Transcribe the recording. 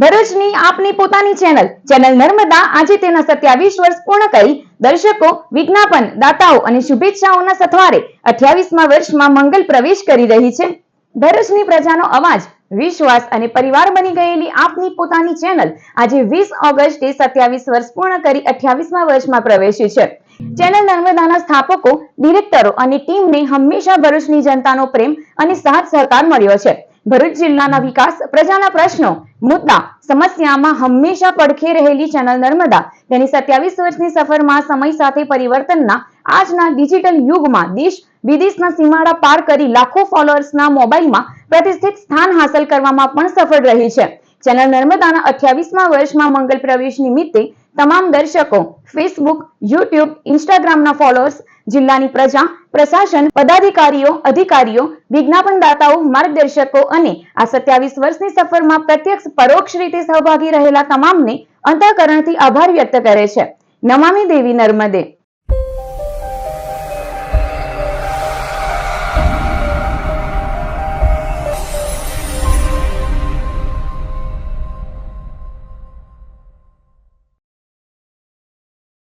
ભરૂચની આપની પોતાની ચેનલ ચેનલ નર્મદા આજે તેના સત્યાવીસ વર્ષ પૂર્ણ કરી દર્શકો, વિજ્ઞાપન, દાતાઓ અને શુભેચ્છાઓના સથવારે અઠ્યાવીસમાં વર્ષમાં મંગલ પ્રવેશ કરી રહી છે. ભરૂચની પ્રજાનો અવાજ, વિશ્વાસ અને પરિવાર બની ગયેલી આપની પોતાની ચેનલ આજે વીસ ઓગસ્ટે સત્યાવીસ વર્ષ પૂર્ણ કરી અઠ્યાવીસમાં વર્ષમાં પ્રવેશી છે. ચેનલ નર્મદાના સ્થાપકો ડિરેક્ટરો અને ટીમને હંમેશા ભરૂચની જનતાનો પ્રેમ અને સાથ સહકાર મળ્યો છે. ભરૂચ જિલ્લાના વિકાસ પ્રજાના પ્રશ્નો મુદ્દા સમસ્યામાં હંમેશા પડખે રહેલી ચેનલ નર્મદા, તેની સત્યાવીસ વર્ષની સફરમાં સમય સાથે પરિવર્તનના આજના ડિજિટલ યુગમાં દેશ વિદેશના સીમાડા પાર કરી લાખો ફોલોઅર્સના મોબાઈલમાં પ્રતિષ્ઠિત સ્થાન હાંસલ કરવામાં પણ સફળ રહી છે. ચેનલ નર્મદાના અઠ્યાવીસમાં વર્ષમાં મંગલ પ્રવેશ નિમિત્તે તમામ દર્શકો ફેસબુક યુટ્યુબ ઇન્સ્ટાગ્રામના ફોલોઅર્સ જિલ્લાની પ્રજા, પ્રશાસન, પદાધિકારીઓ, અધિકારીઓ, વિજ્ઞાપનદાતાઓ, માર્ગદર્શકો અને આ સત્યાવીસ વર્ષની સફરમાં પ્રત્યક્ષ, પરોક્ષ રીતે સહભાગી રહેલા તમામને અંતઃકરણથી આભાર વ્યક્ત કરે છે. નમામી દેવી નર્મદે.